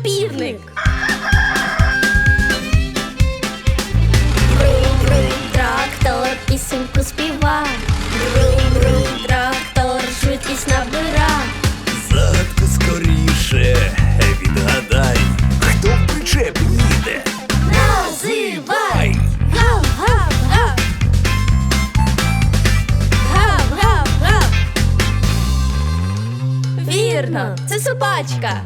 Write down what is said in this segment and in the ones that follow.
напірник. Брум-брум, трактор, пісеньку співа. Брум-брум, трактор, швидкість набира. Загадку скоріше відгадай, хто в причепі їде. Називай! Гав-гав-гав! Вірно, це собачка.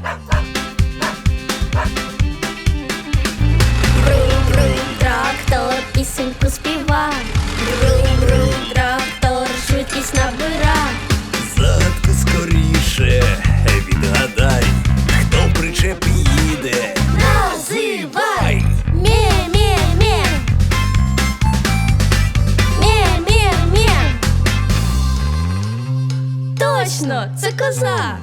Точно, це коза.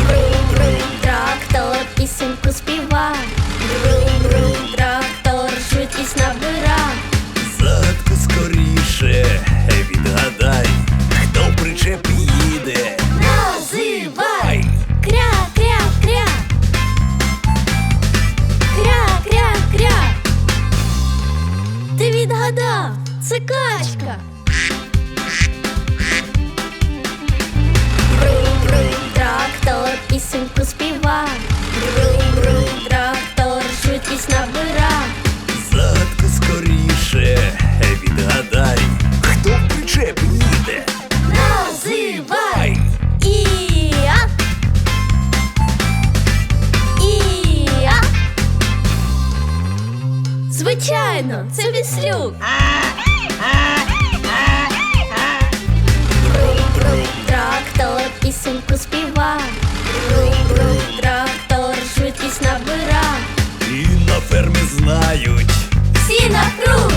Брум-брум, трактор, пісеньку співа. Брум-брум, трактор, швидкість набира. Загадку скоріше відгадай, хто в причеп їде. Називай. Кря-кря-кря Кря-кря-кря Ти відгадав, це качка Звичайно, це віслюк. Трактор, пісеньку співа трактор, швидкість набира І на фермі знають, Всі на круг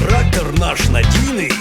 трактор наш надій.